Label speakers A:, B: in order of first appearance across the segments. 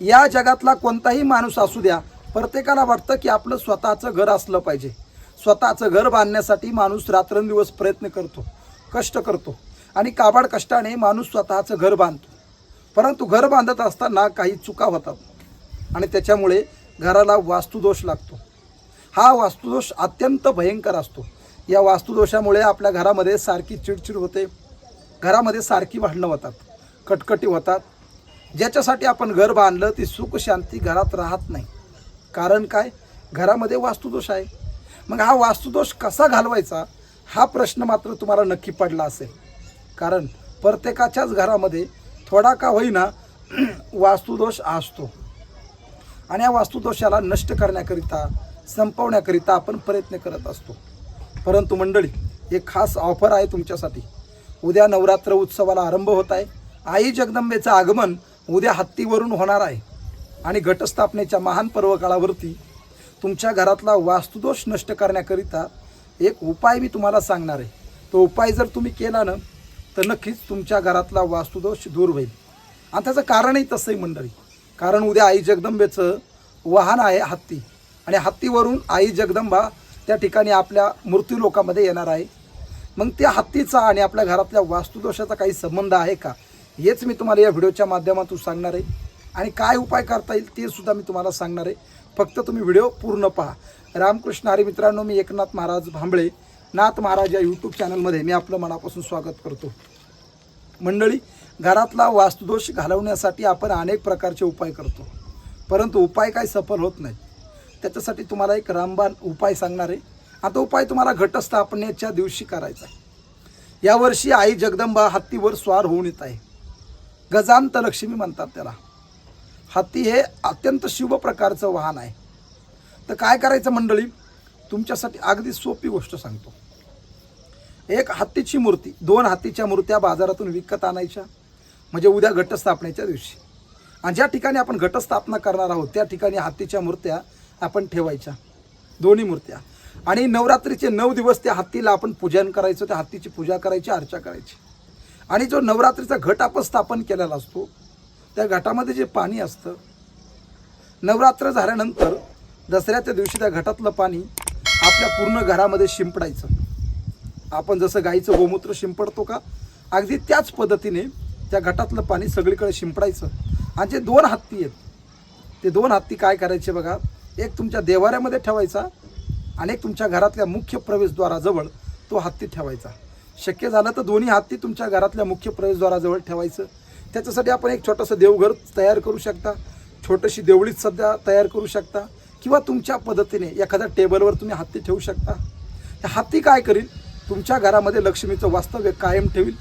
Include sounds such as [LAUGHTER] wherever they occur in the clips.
A: या जगातला कोणताही माणूस असू द्या प्रत्येकाला वाटतं की आपलं स्वतःचं घर असलं पाहिजे. स्वतःचं घर बांधण्यासाठी माणूस रात्रंदिवस प्रयत्न करतो कष्ट करतो आणि काबाड कष्टाने माणूस स्वतःचं घर बांधतो. परंतु घर बांधत असताना काही चुका होतात आणि त्याच्यामुळे घराला वास्तुदोष लागतो. हा वास्तुदोष अत्यंत भयंकर असतो. या वास्तुदोषामुळे आपल्या घरामध्ये सारखी चिडचिड होते घरामध्ये सारखी भांडणं होतात कटकटी होतात ज्याच्यासाठी आपण घर बांधलं ती सुख शांती घरात राहत नाही. कारण काय? घरामध्ये वास्तुदोष आहे. मग हा वास्तुदोष कसा घालवायचा? हा प्रश्न मात्र तुम्हाला नक्की पडला असेल. कारण प्रत्येकाच्याच घरामध्ये थोडा का होईना [CLEARS THROAT] वास्तुदोष असतो. आणि या वास्तुदोषाला नष्ट करण्याकरिता संपवण्याकरिता आपण प्रयत्न करत असतो. परंतु मंडळी एक खास ऑफर आहे तुमच्यासाठी. उद्या नवरात्र उत्सवाला आरंभ होत आहे. आई जगदंबेचं आगमन उद्या हत्तीवरून होणार आहे. आणि घटस्थापनेच्या महान पर्वकाळावरती तुमच्या घरातला वास्तुदोष नष्ट करण्याकरिता एक उपाय मी तुम्हाला सांगणार आहे. तो उपाय जर तुम्ही केला ना तर नक्कीच तुमच्या घरातला वास्तुदोष दूर होईल. आणि त्याचं कारणही तसंही मंडळी. कारण उद्या आई जगदंबेचं वाहन आहे हत्ती. आणि हत्तीवरून आई जगदंबा त्या ठिकाणी आपल्या मृत्यूलोकामध्ये येणार आहे. मग त्या हत्तीचा आणि आपल्या घरातल्या वास्तुदोषाचा काही संबंध आहे का? हेच मी तुम्हाला या व्हिडिओच्या माध्यमातून सांगणार आहे. आणि काय उपाय करता येईल ते सुद्धा मी तुम्हाला सांगणार आहे. फक्त तुम्ही व्हिडिओ पूर्ण पहा. रामकृष्ण हरी मित्रांनो मी एकनाथ महाराज भांबळे नाथ महाराज या यूट्यूब चॅनलमध्ये मी आपलं मनापासून स्वागत करतो. मंडळी घरातला वास्तुदोष घालवण्यासाठी आपण अनेक प्रकारचे उपाय करतो. परंतु उपाय काय सफल होत नाही. त्याच्यासाठी तुम्हाला एक रामबाण उपाय सांगणार आहे. आता उपाय तुम्हाला घटस्थापनेच्या दिवशी करायचा आहे. यावर्षी आई जगदंबा हत्तीवर स्वार होऊन येत आहे. गजांत लक्ष्मी म्हणतात त्याला. हत्ती हे अत्यंत शुभ प्रकारचं वाहन आहे. तर काय करायचं मंडळी? तुमच्यासाठी अगदी सोपी गोष्ट सांगतो. एक हत्तीची मूर्ती दोन हत्तीच्या मूर्त्या बाजारातून विकत आणायच्या म्हणजे उद्या घटस्थापनेच्या दिवशी. आणि ज्या ठिकाणी आपण घटस्थापना करणार आहोत त्या ठिकाणी हत्तीच्या मूर्त्या आपण ठेवायच्या. दोन्ही मूर्त्या. आणि नवरात्रीचे नऊ दिवस त्या हत्तीला आपण पूजन करायचं त्या हत्तीची पूजा करायची अर्चा करायची. आणि जो नवरात्रीचा घट आपण स्थापन केलेला असतो त्या घटामध्ये जे पाणी असतं नवरात्र झाल्यानंतर दसऱ्याच्या दिवशी त्या घटातलं पाणी आपल्या पूर्ण घरामध्ये शिंपडायचं. आपण जसं गाईचं गोमूत्र शिंपडतो का अगदी त्याच पद्धतीने त्या घटातलं पाणी सगळीकडे शिंपडायचं. आणि जे दोन हत्ती आहेत ते दोन हत्ती काय करायचे बघा एक तुमच्या देवाऱ्यामध्ये ठेवायचा आणि एक तुमच्या घरातल्या मुख्य प्रवेशद्वाराजवळ तो हत्ती ठेवायचा. शक्य झालं तर दोन्ही हत्ती तुमच्या घरातल्या मुख्य प्रवेशद्वाराजवळ ठेवायचं. त्याच्यासाठी आपण एक छोटंसं देवघर तयार करू शकता. छोटीशी देवळीच सध्या तयार करू शकता. किंवा तुमच्या पद्धतीने एखाद्या टेबलवर तुम्ही हत्ती ठेवू शकता. त्या हत्ती काय करील? तुमच्या घरामध्ये लक्ष्मीचं वास्तव्य कायम ठेवील.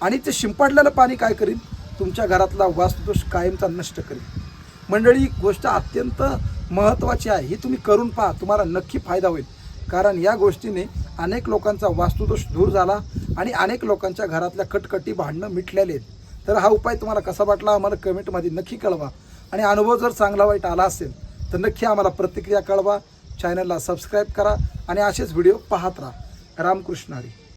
A: आणि ते शिंपडलेलं पाणी काय करील? तुमच्या घरातला वास्तुदोष कायमचा नष्ट करेल. मंडळी गोष्ट अत्यंत महत्त्वाची आहे. ही तुम्ही करून पहा. तुम्हाला नक्की फायदा होईल. कारण या गोष्टीने अनेक लोकांचा वास्तुदोष दूर झाला आणि अनेक लोकांच्या घरातल्या कटकटी भांडणं मिटलेले आहेत. तर हा उपाय तुम्हाला कसा वाटला आम्हाला कमेंटमध्ये नक्की कळवा. आणि अनुभव जर चांगला वाईट आला असेल तर नक्की आम्हाला प्रतिक्रिया कळवा. चॅनलला सबस्क्राईब करा आणि असेच व्हिडिओ पाहत राहा. रामकृष्ण हरी.